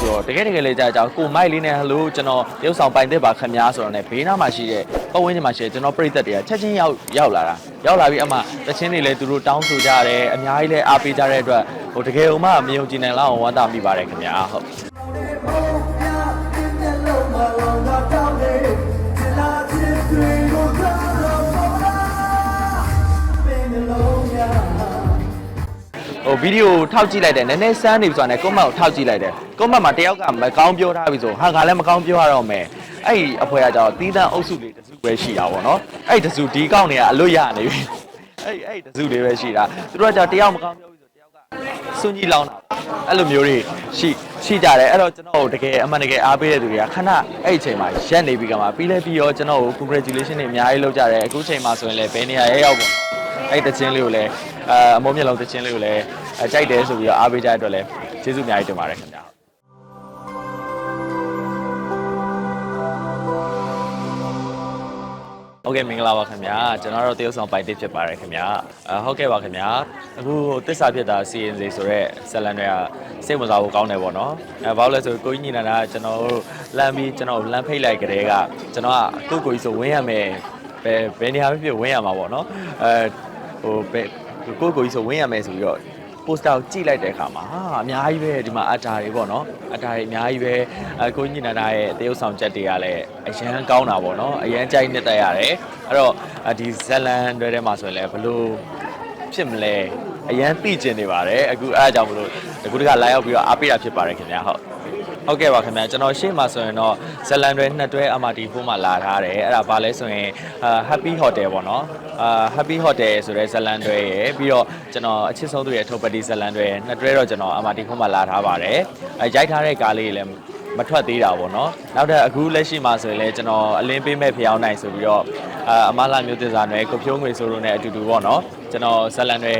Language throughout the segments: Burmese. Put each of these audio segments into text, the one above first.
ဆိုတော့တကယ်တကယ်လေးကြာကြောင်ကိုမိုက်လေးနဲ့ဟယ်လိုကျွန်တော်ရုပ်ဆောင်ပိုင်တဲ့ပါခင်များဆိုတော့ねဘေးနားမှာရှိတဲ့ပတ်ဝန်းကျင်မှာရှိတဲ့ကျွန်တော်ပြိသက်တွေကချက်ချင်းရောက်ရောက်လာတာရောက်လာပြီးအမှတချင်းတွေလည်းသူတို့တောင်းဆိုကြတယ်အများကြီးလည်းအားပေးကြတဲ့အတွက်ဟိုတကယ်လို့မှမယုံကြည်နိုင်လောက်အောင်ဝမ်းသာမိပါတယ်ခင်ဗျာဟုတ် ဟိုဗီဒီယိုထောက်ကြည့်လိုက်တယ်နည်းနည်းစမ်းနေပြီဆိုတာနဲ့ကွန်မန့်ကိုထောက်ကြည့်လိုက်တယ်ကွန်မန့်မှာတယောက်ကမကောင်းပြောထားပြီဆိုဟာငါလည်းမကောင်းပြောရတော့မယ်အဲ့ဒီအဖွဲကကြောင့်တီးတန်းအုပ်စုလေးတစ်စုပဲရှိတာပေါ့နော်အဲ့ဒီတစ်စုဒီကောက်နေကအလွတ်ရနေပြီအဲ့ဒီအဲ့ဒီတစ်စုလေးပဲရှိတာသူတို့ကကြောင့်တယောက်မကောင်းပြောပြီဆိုတယောက်ကစွန့်ကြီးလောင်းတာအဲ့လိုမျိုးတွေရှိရှိကြတယ်အဲ့တော့ကျွန်တော်တို့တကယ်အမှန်တကယ်အားပေးတဲ့သူတွေကခဏအဲ့ဒီအချိန်မှာရက်နေပြီးကမှပြီးလဲပြီးရောကျွန်တော်တို့ congratulation တွေအများကြီးလုပ်ကြတယ်အခုချိန်မှာဆိုရင်လည်းဘယ်နေရာရဲရောက်ပေါ့နော် အဲ့ဒီတချင်းလေးကိုလည်းအအမိုးမျက်လုံးတချင်းလေးကိုလည်းအကြိုက်တယ်ဆိုပြီးတော့အားပေးကြတဲ့အတွက်လည်းကျေးဇူးအများကြီးတင်ပါတယ်ခင်ဗျာဟုတ်ကဲ့မင်္ဂလာပါခင်ဗျာကျွန်တော်တို့တရုတ်ဆောင်ပိုင်တစ်ဖြစ်ပါတယ်ခင်ဗျာအဟုတ်ကဲ့ပါခင်ဗျာအခုတစ္ဆာဖြစ်တာစီရင်စီဆိုတော့ဇလန်တွေကစိတ်ဝင်စားဖို့ကောင်းတယ်ပေါ့နော်အဲဘာလို့လဲဆိုကိုကြီးညီနာကကျွန်တော်တို့လမ်းပြီးကျွန်တော်လမ်းဖိတ်လိုက်ကြတဲ့ကကျွန်တော်ကကိုကိုကြီးဆိုဝင်းရမယ်ဘယ်ဘယ်နေရာဖြစ်ဖြစ်ဝင်းရမှာပေါ့နော်အဲ ဟိုဘယ်ကိုကိုကြီးဆိုဝင်းရမယ်ဆိုပြီးတော့ပိုစတာကိုကြည့်လိုက်တဲ့အခါမှာဟာအများကြီးပဲဒီမှာအတာတွေပေါ့နော်အတာတွေအများကြီးပဲအကိုကြီးနာနာရဲ့တရုပ်ဆောင်ချက်တွေကလည်းအရန်ကောင်းတာပေါ့နော်အရန်ကြိုက်နှစ်သက်ရတယ်အဲ့တော့ဒီဇလန်တွေထဲမှာဆိုရင်လည်းဘလို့ဖြစ်မလဲအရန်သိကျင်နေပါတယ်အခုအဲ့အကြောင်းမလို့အခုတကလာရောက်ပြီးတော့အားပေးတာဖြစ်ပါတယ်ခင်ဗျာဟုတ် ဟုတ်ကဲ့ပါခင်ဗျာကျွန်တော်ရှေ့မှာဆိုရင်တော့ဇလန်တွေနှစ်တွဲ MRT ဖိုးမှာလာထားတယ်အဲ့ဒါဘာလဲဆိုရင်အာ Happy Hotel ပေါ့နော်အာ Happy Hotel ဆိုတဲ့ဇလန်တွေရယ်ပြီးတော့ကျွန်တော်အချစ်ဆုံးသူရဲ့ထုတ်ပတိဇလန်တွေနှစ်တွဲတော့ကျွန်တော် MRT ဖိုးမှာလာထားပါတယ်အဲရိုက်ထားတဲ့ကားလေးတွေလည်းမထွက်သေးတာပေါ့နော်နောက်ထပ်အခုလက်ရှိမှာဆိုရင်လည်းကျွန်တော်အလင်းပေးမဲ့ဖျောင်းနိုင်ဆိုပြီးတော့အာအမလာမျိုးသစ္စာနယ်ကိုဖြိုးငွေဆိုလို့နဲ့အတူတူပေါ့နော်ကျွန်တော်ဇလန်တွေ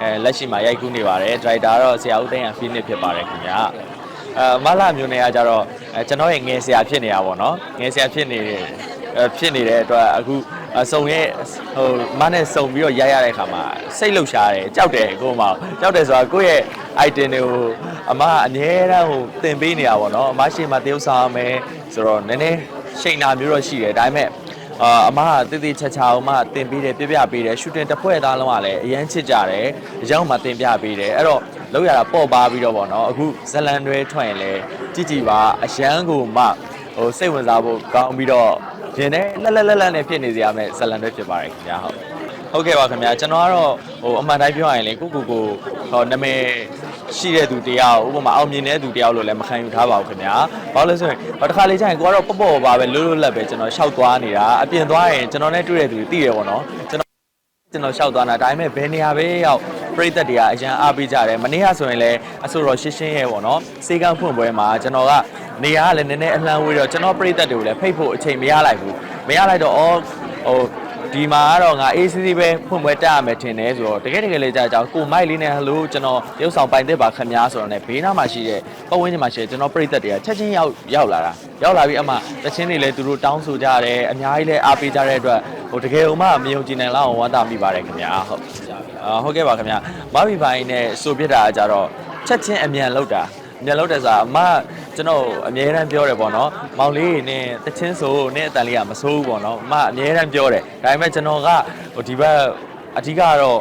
အဲလက်ရှိမှာရိုက်ကူးနေပါတယ်ဒရိုက်တာကတော့ဆရာဦးသိန်းရဖိနစ်ဖြစ်ပါတယ်ခင်ဗျာ အဲမလာမျိုးနယ်ကကြတော့အဲကျွန်တော်ရဲ့ငယ်ဆရာဖြစ်နေတာပေါ့နော်ငယ်ဆရာဖြစ်နေအဲဖြစ်နေတဲ့အတွက်အခုအစုံရဲ့ဟိုမနဲ့စုံပြီးတော့ရိုက်ရတဲ့အခါမှာစိတ်လှုပ်ရှားတယ်ကြောက်တယ်ကို့မောင်ကြောက်တယ်ဆိုတာကိုယ့်ရဲ့ item တွေကိုအမကအမြဲတမ်းဟိုသင်ပေးနေတာပေါ့နော်အမရှိမှတရုပ်ဆောင်ရမယ်ဆိုတော့နည်းနည်းရှိန်နာမျိုးတော့ရှိတယ်ဒါပေမဲ့အာအမကတည်တည်ချာချာအမတင်ပေးတယ်ပြပြပေးတယ်ရှူတင်တစ်ဖွဲ့သားလုံးကလည်းအရန်ချစ်ကြတယ်အရောက်မှတင်ပြပေးတယ်အဲ့တော့ လောက်ရတာပေါ့ပါပြီးတော့ဗောနော်အခုဇလန်တွေထွက်ရင်လည်းကြည်ကြည်ပါအရန်ကိုမှဟိုစိတ်ဝင်စားဖို့ကောင်းပြီးတော့ရင်ထဲလက်လက်လက်လက်နဲ့ဖြစ်နေကြရမယ်ဇလန်တွေဖြစ်ပါတယ်ခင်ဗျာဟုတ်ဟုတ်ကဲ့ပါခင်ဗျာကျွန်တော်ကတော့ဟိုအမှန်တိုင်းပြောရရင်လေကိုကိုကိုဟိုနာမည်ရှိတဲ့သူတယောက်ဥပမာအောင်မြင်တဲ့သူတယောက်လို့လည်းမခံယူထားပါဘူးခင်ဗျာဘာလို့လဲဆိုရင်ဟိုတစ်ခါလေကျရင်ကိုကတော့ပေါ့ပေါ့ပါပဲလွတ်လွတ်လပ်ပဲကျွန်တော်ရှောက်သွားနေတာအပြင်သွားရင်ကျွန်တော်နဲ့တွေ့တဲ့သူတွေသိရပါတော့ကျွန်တော်ကျွန်တော်ရှောက်သွားတာဒါပေမဲ့ဘယ်နေရာပဲရောက် ပြိသက်တွေကအရန်အားပေးကြတယ်မနေ့ကဆိုရင်လည်းအဆိုတော်ရှင်းရှင်းရဲ့ပေါ့နော်စေကန်းဖွင့်ပွဲမှာကျွန်တော်ကနေရာကလည်းနည်းနည်းအလှမ်းဝေးတော့ကျွန်တော်ပြိသက်တွေကိုလည်းဖိတ်ဖို့အချိန်မရလိုက်ဘူးမရလိုက်တော့အော်ဟို ဒီမှာကတော့ငါ ACC ပဲဖွင့်ပွဲတက်ရမယ်ထင်တယ်ဆိုတော့တကယ်တကယ်လေးကြာကြောင်ကိုမိုက်လေးနဲ့ဟယ်လိုကျွန်တော်ရုပ်ဆောင်ပိုင်တဲ့ပါခင်များဆိုတော့ねဘေးနားမှာရှိတဲ့ပတ်ဝန်းကျင်မှာရှိတဲ့ကျွန်တော်ပြိသက်တွေကချက်ချင်းရောက်ရောက်လာတာရောက်လာပြီးအမှတချင်းတွေလည်းသူတို့တောင်းဆိုကြတယ်အများကြီးလည်းအားပေးကြတဲ့အတွက်ဟိုတကယ်လို့မှမယုံကြည်နိုင်လောက်အောင်ဝမ်းသာမိပါတယ်ခင်ဗျာဟုတ်အာဟုတ်ကဲ့ပါခင်ဗျာမဘီပိုင်းနဲ့ဆိုပြစ်တာကကြတော့ချက်ချင်းအမြန်လောက်တာအ မြန်လောက်တယ်ဆိုတာအမကျွန်တော်အမြဲတမ်းပြောတယ်ပေါ့နော်မောင်လေးနဲ့တချင်းဆိုနဲ့အတန်လေးကမဆိုးဘူးပေါ့နော်အမအမြဲတမ်းပြောတယ်ဒါပေမဲ့ကျွန်တော်ကဟိုဒီဘက်အဓိကကတော့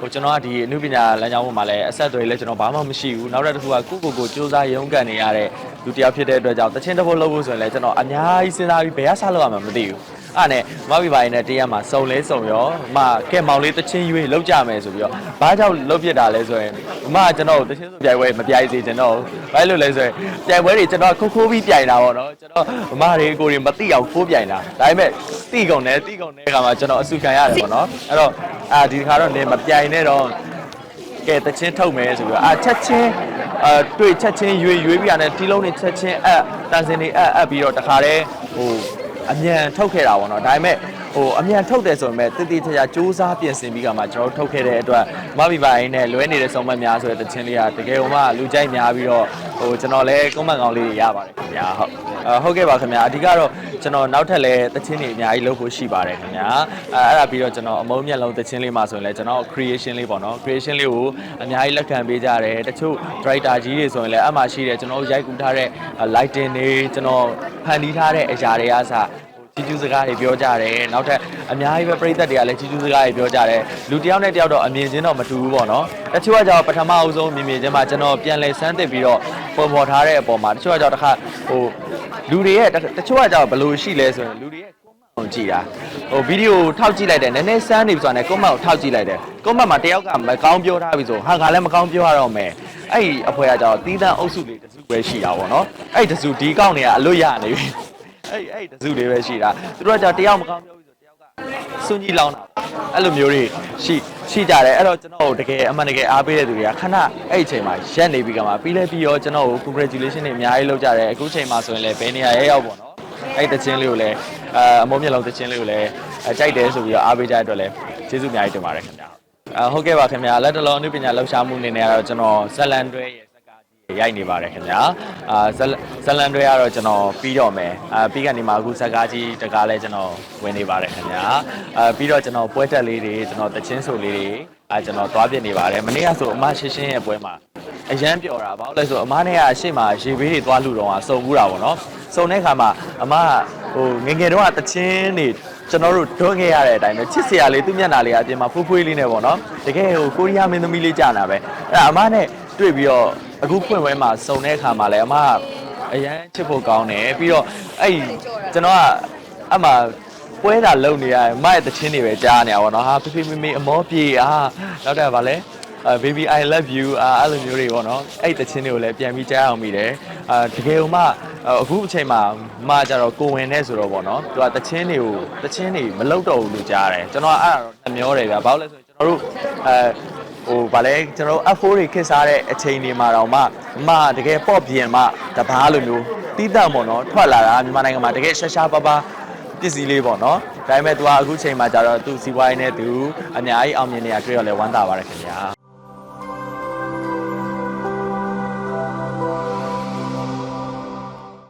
ဟိုကျွန်တော်ကဒီအနုပညာလမ်းကြောင်းပေါ်မှာလည်းအဆက်အသွယ်လည်းကျွန်တော်ဘာမှမရှိဘူးနောက်တစ်ခုကကိုကိုကိုစူးစမ်းရုန်းကန်နေရတဲ့လူတစ်ယောက်ဖြစ်တဲ့အတွက်ကြောင့်တချင်းတစ်ပုတ်လုပ်ဖို့ဆိုရင်လည်းကျွန်တော်အများကြီးစဉ်းစားပြီးဘယ်ကစားလို့ရမှာမသိဘူး အဲ့နဲ့မဘီပိုင်းနဲ့တရားမှာစုံလဲစုံရောအမကဲမောင်လေးတချင်းရွေးလောက်ကြမယ်ဆိုပြီးတော့ဘာကြောင့်လုပ်ဖြစ်တာလဲဆိုရင်အမကကျွန်တော်ကိုတချင်းဆိုပြိုင်ပွဲမပြိုင်စေချင်တော့ဘူးဘာလို့လဲဆိုရင်ပြိုင်ပွဲတွေကျွန်တော်ခိုးခိုးပြီးပြိုင်တာပေါ့နော်ကျွန်တော်အမတွေကိုတွေမသိအောင်ခိုးပြိုင်တာဒါပေမဲ့တိကုန်တယ်တိကုန်တဲ့အခါမှာကျွန်တော်အဆူခံရတယ်ပေါ့နော်အဲ့တော့အာဒီခါတော့နေမပြိုင်နဲ့တော့ကဲတချင်းထုတ်မယ်ဆိုပြီးတော့အာချက်ချင်းအာတွေ့ချက်ချင်းရွေရွေပြီးရတယ်တီလုံးတွေချက်ချင်းအပ်တန်စင်တွေအပ်အပ်ပြီးတော့တခါတည်းဟို အမြန်ထုတ်ခဲ့တာပေါ့နော်ဒါပေမဲ့ ဟဟိုအမြန်ထုတ်တယ်ဆိုပေမဲ့တည်တည်ချာချာစူးစမ်းပြင်ဆင်ပြီးကမှကျွန်တော်တို့ထုတ်ခဲ့တဲ့အတွက်မဘီပိုင်နဲ့လွဲနေတဲ့ဆုံးမများဆိုတဲ့တခြင်းလေးကတကယ်ဟိုမှလူကြိုက်များပြီးတော့ဟိုကျွန်တော်လည်းကွန်မန့်ကောင်းလေးတွေရပါတယ်ခင်ဗျာဟုတ်အဟုတ်ကဲ့ပါခင်ဗျာအဓိကတော့ကျွန်တော်နောက်ထပ်လည်းတခြင်းတွေအများကြီးလုပ်ဖို့ရှိပါတယ်ခင်ဗျာအဲအဲ့ဒါပြီးတော့ကျွန်တော်အမုံမျက်လုံးတခြင်းလေးမှာဆိုရင်လည်းကျွန်တော် creation လေးပေါ့နော် creation လေးကိုအများကြီးလက်ခံပေးကြတယ်တချို့ writer ကြီးတွေဆိုရင်လည်းအမှရှိတယ်ကျွန်တော်ရိုက်ကူးထားတဲ့ lighting တွေကျွန်တော်ဖန်တီးထားတဲ့အရာတွေအားစ ကြီးကျူးစကားတွေပြောကြတယ်နောက်ထပ်အများကြီးပဲပြည်သက်တွေကလည်းကြီးကျူးစကားတွေပြောကြတယ်လူတစ်ယောက်နဲ့တစ်ယောက်တော့အမြင်ချင်းတော့မတူဘူးပေါ့နော်တချို့ကကြောင့်ပထမအဦးဆုံးမြင်မြင်ချင်းမှာကျွန်တော်ပြန်လဲစမ်းသစ်ပြီးတော့ပုံဖော်ထားတဲ့အပေါ်မှာတချို့ကကြောင့်တစ်ခါဟိုလူတွေရဲ့တချို့ကကြောင့်ဘယ်လိုရှိလဲဆိုရင်လူတွေရဲ့ comment ကိုကြည့်တာဟိုဗီဒီယိုထောက်ကြည့်လိုက်တယ်နည်းနည်းစမ်းနေပြီဆိုတာနဲ့ comment ကိုထောက်ကြည့်လိုက်တယ် comment မှာတယောက်ကမကောင်းပြောထားပြီဆိုဟာငါလည်းမကောင်းပြောရတော့မယ်အဲ့ဒီအဖွဲကကြောင့်တီးတန်းအုပ်စုလေးတစ်စုပဲရှိတာပေါ့နော်အဲ့ဒီတစ်စုဒီကောက်နေကအလွတ်ရနေပြီ အဲ့အဲ့တစုလေးပဲရှိတာသူတို့ကကြာတယောက်မကောင်းပြောပြီးဆိုတယောက်ကစွန့်ကြီးလောင်းတာအဲ့လိုမျိုးတွေရှိရှိကြတယ်အဲ့တော့ကျွန်တော်တို့တကယ်အမှန်တကယ်အားပေးတဲ့သူတွေကခဏအဲ့ဒီအချိန်မှာရက်နေပြီးကမှပြီးလဲပြီးရောကျွန်တော်ကို congratulation တွေအများကြီးလုပ်ကြတယ်အခုချိန်မှာဆိုရင်လည်းဘယ်နေရာရဲရောက်ပေါ့နော်အဲ့ဒီတခြင်းလေးကိုလည်းအဲအမုံမျက်လုံးတခြင်းလေးကိုလည်းအဲကြိုက်တယ်ဆိုပြီးတော့အားပေးကြတဲ့အတွက်လည်းကျေးဇူးအများကြီးတင်ပါတယ်ခင်ဗျာအဟုတ်ကဲ့ပါခင်ဗျာလက်တလုံးအနုပညာလှူရှားမှုအနေနဲ့ကတော့ကျွန်တော်ဇလန်တွဲရဲ့စကားကြီး ရိုက်နေပါတယ်ခင်ဗျာအာဇလဇလန်တွေကတော့ကျွန်တော်ပြီးတော့မယ်အာပြီးကနေမှအခုဇက်ကားကြီးတကားလဲကျွန်တော်ဝင်နေပါတယ်ခင်ဗျာအာပြီးတော့ကျွန်တော်ပွဲတက်လေးတွေကျွန်တော်တချင်းဆိုလေးတွေအာကျွန်တော်သွားပြနေပါတယ်မနေ့ကဆိုအမရှင်းရှင်းရဲ့ပွဲမှာအရန်ပျော်တာဘာလို့လဲဆိုအမနဲ့ကအရှိမရေဘေးတွေသွားလှူတော့စုံဘူးတာပေါ့နော်စုံတဲ့ခါမှာအမကဟိုငယ်ငယ်တော့ကတချင်းတွေကျွန်တော်တို့တွန်းခဲ့ရတဲ့အတိုင်းပဲချစ်စရာလေးသူ့မျက်နှာလေးကအပြင်မှာဖွေးဖွေးလေးနဲ့ပေါ့နော်တကယ်ဟိုကိုရီးယားမင်းသမီးလေးကြာနာပဲအဲ့ဒါအမနဲ့တွေ့ပြီးတော့ အခုဖွင့်ပွဲမှာစုံတဲ့အခါမှာလည်းအမကအရန်ချစ်ဖို့ကောင်းတယ်ပြီးတော့အဲ့ကျွန်တော်ကအမှပွဲတာလုံနေရတယ်မရဲ့တချင်းတွေပဲကြားနေရပါတော့ဟာဖေဖေမေမေအမောပြေအာနောက်တော့ဗာလဲအဲ baby i love you အာအဲ့လိုမျိုးတွေပေါ့နော်အဲ့တချင်းတွေကိုလည်းပြန်ပြီးကြားအောင်မိတယ်အာတကယ်လို့မှအခုအချိန်မှာမကြတော့ကိုဝင်နေဆိုတော့ပေါ့နော်သူကတချင်းတွေကိုတချင်းတွေမလောက်တော့ဘူးလို့ကြားတယ်ကျွန်တော်အဲ့ဒါတော့နှမျောတယ်ဗျာဘာလို့လဲဆိုရင်ကျွန်တော်တို့အဲ ဟိုဗာလဲကျွန်တော်တို့ F4 တွေခစ်စားတဲ့အချိန်တွေမှာတော့မှမတကယ်ပေါ့ပြင်မှတပားလိုမျိုးတီးတန့်ပေါ့နော်ထွက်လာတာမြန်မာနိုင်ငံမှာတကယ်ရှာရှာပါပါပစ္စည်းလေးပေါ့နော်ဒါပေမဲ့ तू ကအခုချိန်မှာကျတော့ तू စီးပွားရေးနဲ့ तू အများကြီးအောင်မြင်နေတာတွေ့ရလဲဝမ်းသာပါတယ်ခင်ဗျာ